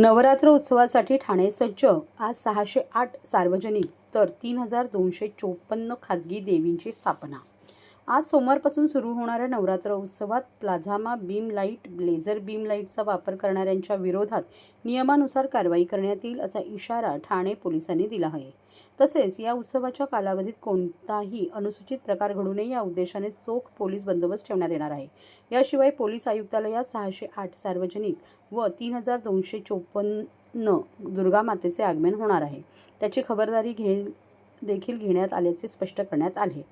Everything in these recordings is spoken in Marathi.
नवरात्र उत्सवासाठी ठाणे सज्ज. आज सहाशे आठ सार्वजनिक तर तीन हजार दोनशे चोपन्न खाजगी देवींची स्थापना. आज सोमवारपासून सुरू होणाऱ्या नवरात्र उत्सवात plasma beam light blazer beam लाईटचा वापर करणाऱ्यांच्या विरोधात नियमानुसार कारवाई करण्यात येईल असा इशारा ठाणे पोलिसांनी दिला आहे. तसेच या उत्सवाच्या कालावधीत कोणताही अनुसूचित प्रकार घडू नये या उद्देशाने चोख पोलीस बंदोबस्त ठेवण्यात येणार आहे. याशिवाय पोलीस आयुक्तालयात सहाशे आठ सार्वजनिक व तीन हजार दोनशे चोपन्न दुर्गा मातेचे आगमन होणार आहे. त्याची खबरदारी घे देखील घेण्यात आल्याचे स्पष्ट करण्यात आले.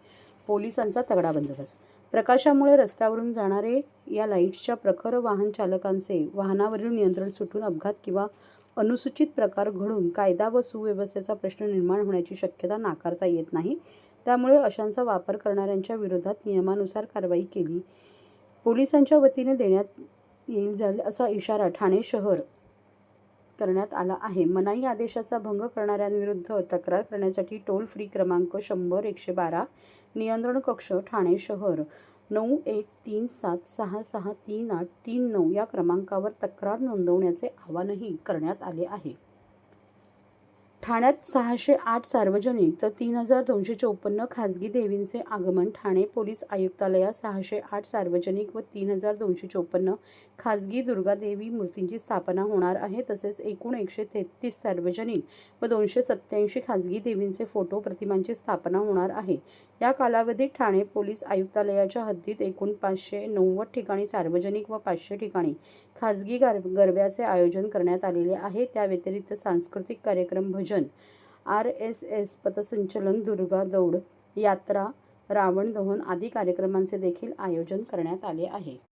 पोलिसांचा तगडा बंदोबस्त. प्रकाशामुळे रस्त्यावरून जाणारे या लाईट्सच्या प्रखर वाहन चालकांचे वाहनावरील नियंत्रण सुटून अपघात किंवा अनुसूचित प्रकार घडून कायदा व सुव्यवस्थेचा प्रश्न निर्माण होण्याची शक्यता नाकारता येत नाही. त्यामुळे अशांचा वापर करणाऱ्यांच्या विरोधात नियमानुसार कारवाई केली. पोलिसांच्या वतीने देण्यात येईल जाईल असा इशारा ठाणे शहर करण्यात आला आहे. मनाई आदेशाचा भंग करणाऱ्यांविरुद्ध तक्रार करण्यासाठी टोल फ्री क्रमांक शंभर एकशे बारा नियंत्रण कक्ष ठाणे शहर नऊ एक तीन सात सहा सहा तीन आठ तीन नऊ या क्रमांकावर तक्रार नोंदवण्याचे आवाहनही करण्यात आले आहे. ठाण्यात सहाशे आठ सार्वजनिक तर तीन हजार दोनशे चौपन्न खाजगी देवींचे आगमन. ठाणे पोलीस आयुक्तालयात सहाशे आठ सार्वजनिक व तीन हजार दोनशे चोपन्न खाजगी दुर्गादेवी मूर्तींची स्थापना होणार आहे. तसेच एकूण एकशे तेहतीस सार्वजनिक व दोनशे सत्याऐंशी खाजगी देवींचे फोटो प्रतिमांची स्थापना होणार आहे. या कालावधीत ठाणे पोलीस आयुक्तालयाच्या हद्दीत एकूण पाचशे नव्वद ठिकाणी सार्वजनिक व पाचशे ठिकाणी खाजगी गार गरब्याचे आयोजन करण्यात आलेले आहे. त्या व्यतिरिक्त सांस्कृतिक कार्यक्रम भजन आर एस एस पथसंचलन दुर्गा दौड यात्रा रावण दहन आदी कार्यक्रमांचे देखील आयोजन करण्यात आले आहे.